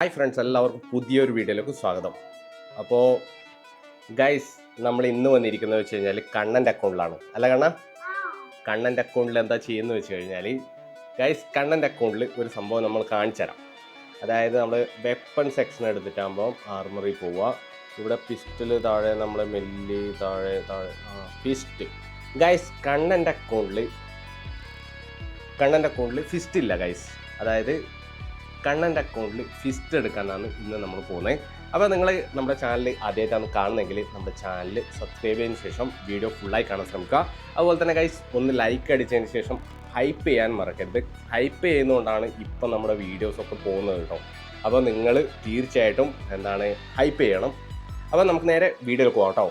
Hi friends എല്ലാവർക്കും പുതിയൊരു വീഡിയോയിലേക്ക് സ്വാഗതം. അപ്പോൾ ഗൈസ് നമ്മൾ ഇന്ന് വന്നിരിക്കുന്നത് വെച്ച് കഴിഞ്ഞാൽ കണ്ണന്റെ അക്കൗണ്ടിലാണ് അല്ല കണ്ണ? കണ്ണന്റെ അക്കൗണ്ടിൽ എന്താ ചെയ്യുന്നത് വെച്ച് കഴിഞ്ഞാൽ ഗൈസ് കണ്ണന്റെ അക്കൗണ്ടിൽ ഒരു സംഭവം നമ്മൾ കാണിച്ചു തരാം. അതായത് നമ്മൾ വെപ്പൺ സെക്ഷൻ എടുത്തിട്ടാകുമ്പോൾ ആർമറി പോവുക. ഇവിടെ പിസ്റ്റൽ താഴെ നമ്മൾ മെല്ലി താഴെ താഴെ പിസ്റ്റ് ഗൈസ് കണ്ണന്റെ അക്കൗണ്ടിൽ കണ്ണന്റെ അക്കൗണ്ടിൽ ഫിസ്റ്റ് ഇല്ല ഗൈസ് അതായത് കണ്ണന്റെ അക്കൗണ്ടിൽ ഫിസ്റ്റ് എടുക്കാനാണ് ഇന്ന് നമ്മൾ പോകുന്നത് അപ്പോൾ നിങ്ങൾ നമ്മുടെ ചാനൽ ആദ്യമായിട്ടാണ് കാണുന്നതെങ്കിൽ നമ്മുടെ ചാനൽ സബ്സ്ക്രൈബ് ചെയ്തതിന് ശേഷം വീഡിയോ ഫുള്ളായി കാണാൻ ശ്രമിക്കുക. അതുപോലെ തന്നെ ഗൈസ് ഒന്ന് ലൈക്ക് അടിച്ചതിന് ശേഷം ഹൈപ്പ് ചെയ്യാൻ മറക്കരുത്. ഹൈപ്പ് ചെയ്യുന്നതുകൊണ്ടാണ് ഇപ്പം നമ്മുടെ വീഡിയോസൊക്കെ പോകുന്നത് കേട്ടോ. അപ്പോൾ നിങ്ങൾ തീർച്ചയായിട്ടും എന്താണ് ഹൈപ്പ് ചെയ്യണം. അപ്പോൾ നമുക്ക് നേരെ വീഡിയോയിൽ പോകാം കേട്ടോ.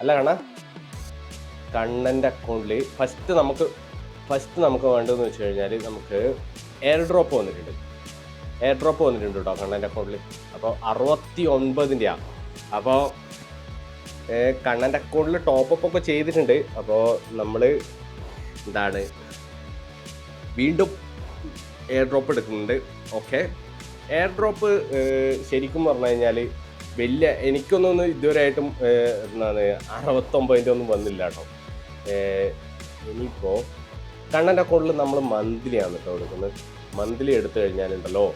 അല്ല കണ്ണ കണ്ണന്റെ അക്കൗണ്ടിൽ ഫസ്റ്റ് നമുക്ക് ഫസ്റ്റ് നമുക്ക് വേണ്ടതെന്ന് വെച്ച് കഴിഞ്ഞാൽ നമുക്ക് എയർ ഡ്രോപ്പ് വന്നിട്ടുണ്ട്. എയർ ഡ്രോപ്പ് വന്നിട്ടുണ്ട് കേട്ടോ കണ്ണന്റെ അക്കൗണ്ടിൽ അപ്പോൾ അറുപത്തി ഒൻപതിന്റെയാണ് അപ്പോൾ കണ്ണന്റെ അക്കൗണ്ടിൽ ടോപ്പപ്പ് ഒക്കെ ചെയ്തിട്ടുണ്ട്. അപ്പോൾ നമ്മൾ എന്താണ് വീണ്ടും എയർ ഡ്രോപ്പ് എടുക്കുന്നുണ്ട്. ഓക്കെ. എയർ ഡ്രോപ്പ് ശരിക്കും പറഞ്ഞു കഴിഞ്ഞാൽ വലിയ എനിക്കൊന്നും ഇതുവരെയായിട്ടും എന്താണ് അറുപത്തൊമ്പതിന്റെ ഒന്നും വന്നില്ല കേട്ടോ ഇനിയിപ്പോൾ കണ്ണന്റെ അക്കൗണ്ടിൽ നമ്മൾ മന്ത്ലി ആണ് കേട്ടോ എടുക്കുന്നത്. മന്ത്ലി എടുത്തു കഴിഞ്ഞാലുണ്ടല്ലോ.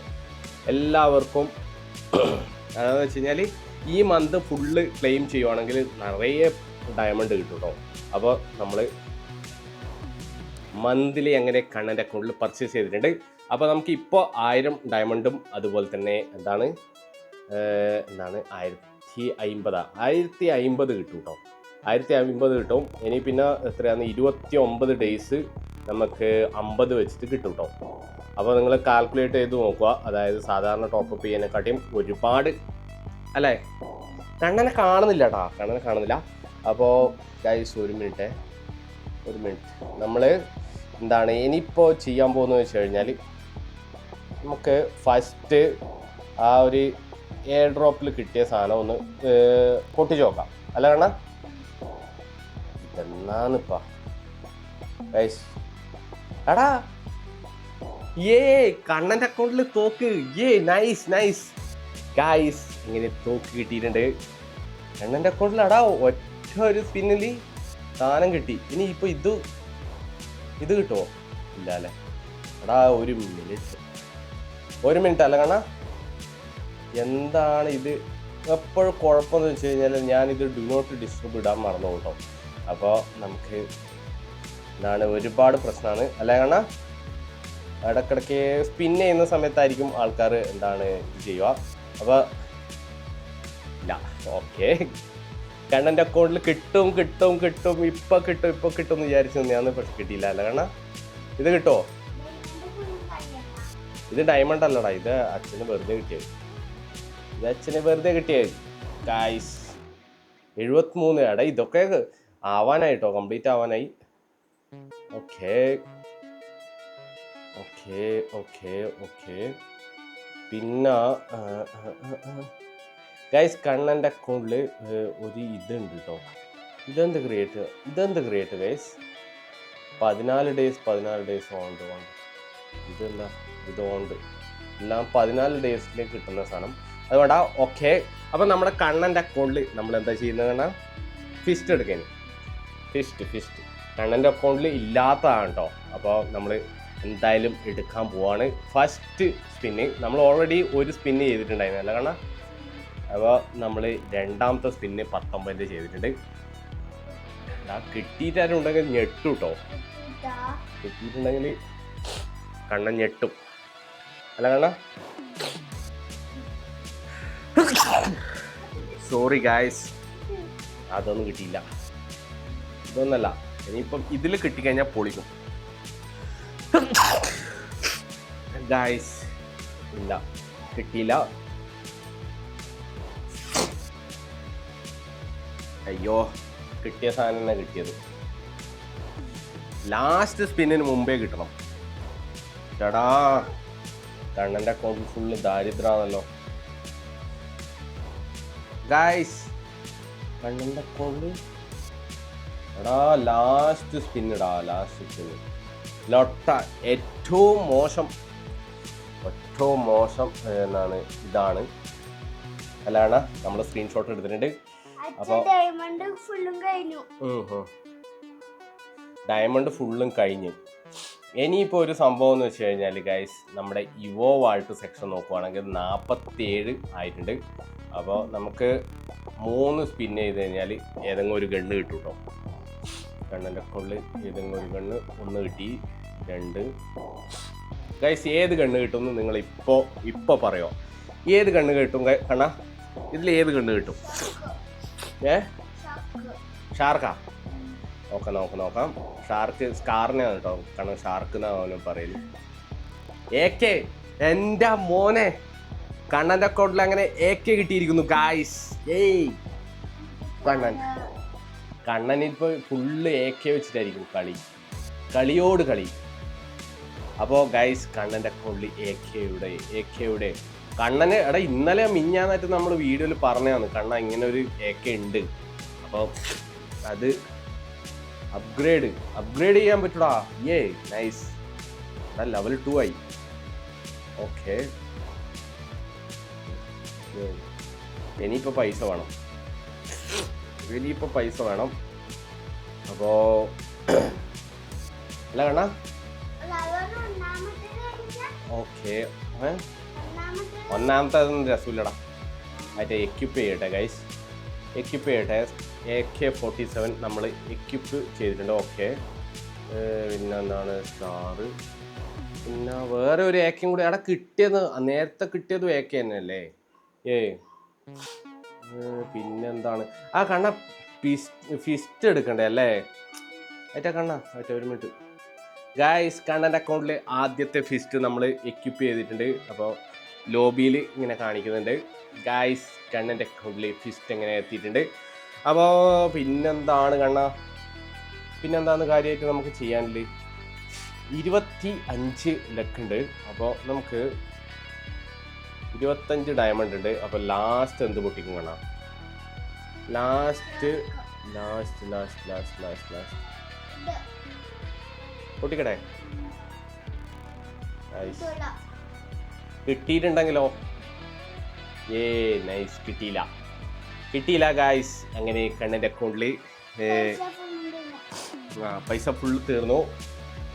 എല്ലാവർക്കും അതെന്ന് വെച്ച് കഴിഞ്ഞാൽ ഈ മന്ത് ഫുള്ള് ക്ലെയിം ചെയ്യുവാണെങ്കിൽ നിറയെ ഡയമണ്ട് കിട്ടും കേട്ടോ അപ്പോൾ നമ്മൾ മന്ത്ലി അങ്ങനെ കണ്ണന്റെ അക്കൗണ്ടിൽ പർച്ചേസ് ചെയ്തിട്ടുണ്ട്. അപ്പോൾ നമുക്ക് ഇപ്പോൾ ആയിരം ഡയമണ്ടും അതുപോലെ തന്നെ എന്താണ് എന്താണ് ആയിരത്തി അമ്പതാ ആയിരത്തി അമ്പത് കിട്ടും കേട്ടോ ആയിരത്തി അമ്പത് കിട്ടും. ഇനി പിന്നെ എത്രയാണ്? ഇരുപത്തി ഒമ്പത് ഡേയ്സ് നമുക്ക് അമ്പത് വെച്ചിട്ട് കിട്ടും കേട്ടോ അപ്പോൾ നിങ്ങൾ കാൽക്കുലേറ്റ് ചെയ്ത് നോക്കുക. അതായത് സാധാരണ ടോപ്പപ്പ് ചെയ്യാനെക്കാട്ടിയും ഒരുപാട് അല്ലേ? കണ്ണനെ കാണുന്നില്ല കേട്ടോ കണ്ണനെ കാണുന്നില്ല. അപ്പോൾ ഗൈസ് ഒരു മിനിറ്റ് ഒരു മിനിറ്റ് നമ്മൾ എന്താണ് ഇനിയിപ്പോൾ ചെയ്യാൻ പോകുന്നത് വെച്ച് കഴിഞ്ഞാൽ നമുക്ക് ഫസ്റ്റ് ആ ഒരു എയർ ഡ്രോപ്പിൽ കിട്ടിയ സാധനം ഒന്ന് പൊട്ടിച്ച് നോക്കാം. അല്ല കണ്ണ ഇതെന്നാന്നിപ്പാ ഗൈസ് എടാ. ഏ കണ്ണന്റെ അക്കൗണ്ടിൽ തോക്ക്. ഏ നൈസ് നൈസ് ഗായ്സ് ഇങ്ങനെ തോക്ക് കിട്ടിയിട്ടുണ്ട്. കണ്ണന്റെ അക്കൗണ്ടിൽ എടാ ഒറ്റ ഒരു സ്പിന്നിൽ സാധനം കിട്ടി. ഇനി ഇപ്പൊ ഇത് ഇത് കിട്ടുമോ ഇല്ല അല്ലേ എടാ ഒരു മിനിറ്റ് ഒരു മിനിറ്റ് അല്ല കണ്ണ. എന്താണ് ഇത്? എപ്പോഴും കുഴപ്പമെന്ന് വെച്ച് കഴിഞ്ഞാൽ ഞാനിത് ഡു നോട്ട് ഡിസ്റ്റർബ് ഇടാൻ മറന്നു കേട്ടോ അപ്പോൾ നമുക്ക് എന്താണ് ഒരുപാട് പ്രശ്നമാണ്. അല്ലേ കണ്ണ? ഇടക്കിടയ്ക്ക് സ്പിൻ ചെയ്യുന്ന സമയത്തായിരിക്കും ആൾക്കാർ എന്താണ് ഇത് ചെയ്യുക. അപ്പോൾ ഇല്ല. ഓക്കെ. കണ്ണന്റെ അക്കൗണ്ടിൽ കിട്ടും കിട്ടും കിട്ടും ഇപ്പൊ കിട്ടും ഇപ്പൊ കിട്ടും എന്ന് വിചാരിച്ചു ഞാൻ പക്ഷെ കിട്ടിയില്ല അല്ല കണ്ണ? ഇത് കിട്ടുമോ ഇത് ഡയമണ്ട് അല്ലടാ ഇത് അച്ഛന് വെറുതെ കിട്ടിയത്. ഇത് അച്ഛന് വെറുതെ കിട്ടിയത്. എഴുപത്തി എഴുപത്തിമൂന്ന് എടാ ഇതൊക്കെ ആവാനായിട്ടോ കംപ്ലീറ്റ് ആവാനായി. ഓക്കേ. Okay, okay, okay. പിന്നെ ഗൈസ് കണ്ണന്റെ അക്കൗണ്ടിൽ ഒരു ഇതുണ്ട് കേട്ടോ ഇതെന്ത് ക്രിയേറ്റ് ഇതെന്ത് ക്രിയേറ്റ് ഗൈസ് പതിനാല് ഡേയ്സ് പതിനാല് ഡേയ്സ് ഓണ്ട് ഓണ്ട് ഇതെന്താ? ഇത് ഓണ്ട് എല്ലാം പതിനാല് ഡേയ്സിലേക്ക് കിട്ടുന്ന സാധനം. അതുകൊണ്ടാ ഓക്കെ. അപ്പം നമ്മുടെ കണ്ണന്റെ അക്കൗണ്ടിൽ നമ്മൾ എന്താ ചെയ്യുന്നത് പറഞ്ഞാൽ ഫിസ്റ്റ് എടുക്കാൻ ഫിസ്റ്റ് ഫിസ്റ്റ് കണ്ണന്റെ അക്കൗണ്ടിൽ ഇല്ലാത്തതാണ് കേട്ടോ അപ്പോൾ നമ്മൾ എന്തായാലും എടുക്കാൻ പോവാണ്. ഫസ്റ്റ് സ്പിന്ന് നമ്മൾ ഓൾറെഡി ഒരു സ്പിന്ന് ചെയ്തിട്ടുണ്ടായിരുന്നു. അല്ല കണ്ണ? അപ്പോൾ നമ്മൾ രണ്ടാമത്തെ സ്പിന്ന് പത്തൊമ്പതിന്റെ ചെയ്തിട്ടുണ്ട്. കിട്ടിയിട്ടാരും ഉണ്ടെങ്കിൽ ഞെട്ടും കേട്ടോ കിട്ടിയിട്ടുണ്ടെങ്കിൽ കണ്ണൻ ഞെട്ടും. അല്ല കണ്ണ? സോറി ഗായ്സ് അതൊന്നും കിട്ടിയില്ല. ഇതൊന്നല്ല. ഇനിയിപ്പം ഇതിൽ കിട്ടിക്കഴിഞ്ഞാൽ പൊളിക്കും. ഇല്ല. കിട്ടിയില്ല. അയ്യോ കിട്ടിയ സാധനം തന്നെ കിട്ടിയത്. ലാസ്റ്റ് സ്പിന്നിന് മുമ്പേ കിട്ടണം. ചേടാ കണ്ണന്റെ അക്കൗണ്ട് ഫുള്ള് ദാരിദ്രാണല്ലോ. ഗായ്സ് കണ്ണന്റെ അക്കൗണ്ടിൽ എടാ ലാസ്റ്റ് സ്പിന്നിടാ ലാസ്റ്റ് സ്പിന്ന് ലൊട്ട ഏറ്റവും മോശം ഏറ്റവും മോശം എന്നാണ് ഇതാണ്. അല്ലാണ് നമ്മൾ സ്ക്രീൻഷോട്ട് എടുത്തിട്ടുണ്ട്. ഡയമണ്ട് ഫുള്ളും കഴിഞ്ഞു. ഡയമണ്ട് ഫുള്ളും കഴിഞ്ഞു. ഇനിയിപ്പോൾ ഒരു സംഭവം എന്ന് വെച്ച് കഴിഞ്ഞാൽ ഗൈസ് നമ്മുടെ യുവോ വാൾട്ട് സെക്ഷൻ നോക്കുവാണെങ്കിൽ നാൽപ്പത്തിയേഴ് ആയിട്ടുണ്ട്. അപ്പോൾ നമുക്ക് മൂന്ന് സ്പിൻ ചെയ്ത് കഴിഞ്ഞാൽ ഏതെങ്കിലും ഒരു ഗണ്ണ് കിട്ടും കേട്ടോ ഗണ്ണിന്റെ ഉള്ളിൽ ഏതെങ്കിലും ഒരു കണ്ണ് ഒന്ന് കിട്ടി രണ്ട്. ഗൈസ് ഏത് കണ്ണ് കിട്ടുമെന്ന് നിങ്ങൾ ഇപ്പോൾ ഇപ്പോൾ പറയുമോ ഏത് കണ്ണ് കിട്ടും കണ്ണ? ഇതിൽ ഏത് കണ്ണ് കിട്ടും? ഏ? ഷാർക്കാ നോക്കാം നോക്കാം നോക്കാം. ഷാർക്ക് സ്കാറിനെയാണ് കേട്ടോ കാരണം ഷാർക്ക് എന്നാണ് അവന് പറയൽ. എ കെ എന്റെ മോനെ. കണ്ണന്റെ അക്കൗണ്ടിൽ അങ്ങനെ എ കെ കിട്ടിയിരിക്കുന്നു ഗായ്സ് ഏയ്. കണ്ണൻ. കണ്ണൻ ഇപ്പോൾ ഫുള്ള് എ കെ വെച്ചിട്ടായിരിക്കും കളി. കളിയോട് കളി. അപ്പോൾ ഗൈസ് കണ്ണന്റെ അക്കൗണ്ടിൽ എ കെയുടെ എ കെയുടെ കണ്ണന് എടാ ഇന്നലെ മിഞ്ഞാന്നായിട്ട് നമ്മൾ വീഡിയോയിൽ പറഞ്ഞതാണ് കണ്ണ ഇങ്ങനെ ഒരു എ കെ ഉണ്ട്. അപ്പോൾ അത് അപ്ഗ്രേഡ് അപ്ഗ്രേഡ് ചെയ്യാൻ പറ്റൂടാ. ഏ നൈസ് എടാ ലെവൽ ടു ആയി. ഓക്കെ ഇനിയിപ്പോൾ പൈസ വേണം. ഇനിയിപ്പോൾ പൈസ വേണം. അപ്പോൾ അല്ല കണ്ണ. ഓക്കെ. ഒന്നാമത്തെ രസമില്ലടാ മറ്റേ എക്യുപ്പ് ചെയ്യട്ടെ ഗൈസ് എക്യുപ്പ് ചെയ്യട്ടെ. എ കെ ഫോർട്ടി സെവൻ നമ്മൾ എക്യുപ്പ് ചെയ്തിട്ടുണ്ട്. ഓക്കെ. പിന്നെ എന്താണ് സ്റ്റാറ് പിന്നെ വേറെ ഒരു ഏക്കയും കൂടി. അവിടെ കിട്ടിയത് നേരത്തെ കിട്ടിയതും ഏക്ക തന്നെയല്ലേ? ഏ പിന്നെന്താണ്? ആ കണ്ണ ഫിസ്റ്റ് എടുക്കണ്ടേ അല്ലേ? ഏറ്റാ കണ്ണ. ഏറ്റ ഒരു മിനിറ്റ് ഗായ്സ് കണ്ണന്റെ അക്കൗണ്ടിൽ ആദ്യത്തെ ഫിസ്റ്റ് നമ്മൾ എക്യുപ്പ് ചെയ്തിട്ടുണ്ട്. അപ്പോൾ ലോബിയിൽ ഇങ്ങനെ കാണിക്കുന്നുണ്ട്. ഗായ്സ് കണ്ണന്റെ അക്കൗണ്ടിൽ ഫിസ്റ്റ് എങ്ങനെ എത്തിയിട്ടുണ്ട്. അപ്പോൾ പിന്നെന്താണ് കണ്ണ? പിന്നെന്താണ് കാര്യമായിട്ട് നമുക്ക് ചെയ്യാനില്ല ഇരുപത്തി അഞ്ച് ലക്കുണ്ട്. അപ്പോൾ നമുക്ക് ഇരുപത്തഞ്ച് ഡയമണ്ട് ഉണ്ട്. അപ്പോൾ ലാസ്റ്റ് എന്ത് പൊട്ടിക്കും കാണാം? Last last last last last last പൊട്ടിക്കട്ടെ? Nice കിട്ടിയിട്ടുണ്ടെങ്കിലോ? ഏ നൈസ് കിട്ടിയില്ല. കിട്ടിയില്ല ഗായ്സ് അങ്ങനെ കണ്ണന്റെ അക്കൗണ്ടിൽ ആ പൈസ ഫുള്ള് തീർന്നു.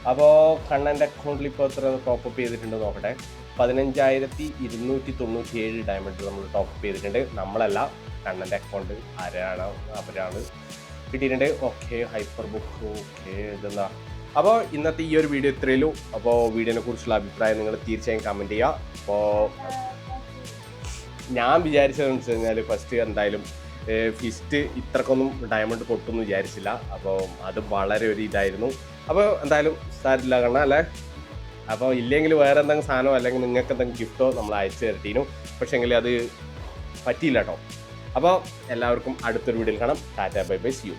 അപ്പോൾ കണ്ണന്റെ അക്കൗണ്ടിൽ ഇപ്പോൾ എത്ര ടോപ്പ് അപ്പ് ചെയ്തിട്ടുണ്ട് നോക്കട്ടെ. പതിനഞ്ചായിരത്തി ഇരുന്നൂറ്റി തൊണ്ണൂറ്റി ഏഴ് ഡയമണ്ട് നമ്മൾ ടോപ്പ് ചെയ്തിട്ടുണ്ട്. നമ്മളല്ല കണ്ണന്റെ അക്കൗണ്ട് ആരാണ് അവരാണ് കിട്ടിയിട്ടുണ്ട്. ഓക്കെ ഹൈപ്പർ ബുക്ക് ഓക്കെ ഇതെന്താ? അപ്പോൾ ഇന്നത്തെ ഈ ഒരു വീഡിയോ ഇത്രയുള്ളൂ അപ്പോൾ വീഡിയോനെ കുറിച്ചുള്ള അഭിപ്രായം നിങ്ങൾ തീർച്ചയായും കമന്റ് ചെയ്യുക. അപ്പോൾ ഞാൻ വിചാരിച്ചതെന്ന് വെച്ച് കഴിഞ്ഞാൽ ഫസ്റ്റ് എന്തായാലും ഫിസ്റ്റ് ഇത്രക്കൊന്നും ഡയമണ്ട് പൊട്ടുമെന്ന് വിചാരിച്ചില്ല. അപ്പോൾ അത് വളരെ ഒരു ഇതായിരുന്നു. അപ്പോൾ എന്തായാലും സാരില്ല കണ്ണ അല്ലേ? അപ്പോൾ ഇല്ലെങ്കിൽ വേറെ എന്തെങ്കിലും സാധനമോ അല്ലെങ്കിൽ നിങ്ങൾക്ക് എന്തെങ്കിലും ഗിഫ്റ്റോ നമ്മൾ അയച്ചു തരട്ടീനു. പക്ഷേങ്കിൽ അത് പറ്റിയില്ല കേട്ടോ അപ്പോൾ എല്ലാവർക്കും അടുത്തൊരു വീഡിയോയിൽ കാണാം. Tata bye bye see you